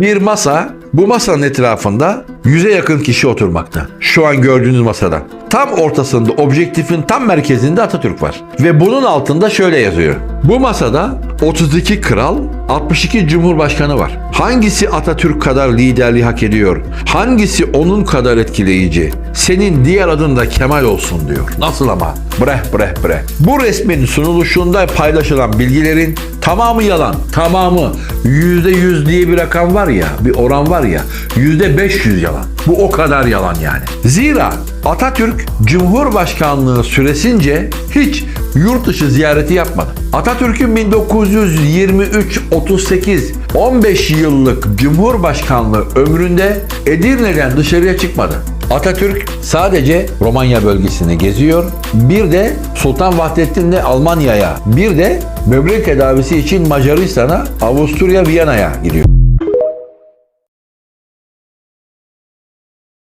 Bir masa, bu masanın etrafında yüze yakın kişi oturmakta. Şu an gördüğünüz masada. Tam ortasında, objektifin tam merkezinde Atatürk var. Ve bunun altında şöyle yazıyor. Bu masada 32 kral, 62 cumhurbaşkanı var. Hangisi Atatürk kadar liderliği hak ediyor? Hangisi onun kadar etkileyici? Senin diğer adın da Kemal olsun diyor. Nasıl ama? Breh breh breh. Bu resmin sunuluşunda paylaşılan bilgilerin tamamı yalan. Tamamı. Yüzde yüz diye bir rakam var ya, bir oran var ya. Yüzde 500 yalan. Bu o kadar yalan yani. Zira Atatürk Cumhurbaşkanlığı süresince hiç yurt dışı ziyareti yapmadı. Atatürk'ün 1923-38 15 yıllık Cumhurbaşkanlığı ömründe Edirne'den dışarıya çıkmadı. Atatürk sadece Romanya bölgesini geziyor. Bir de Sultan Vahdettin'le Almanya'ya, bir de böbrek tedavisi için Macaristan'a, Avusturya, Viyana'ya gidiyor.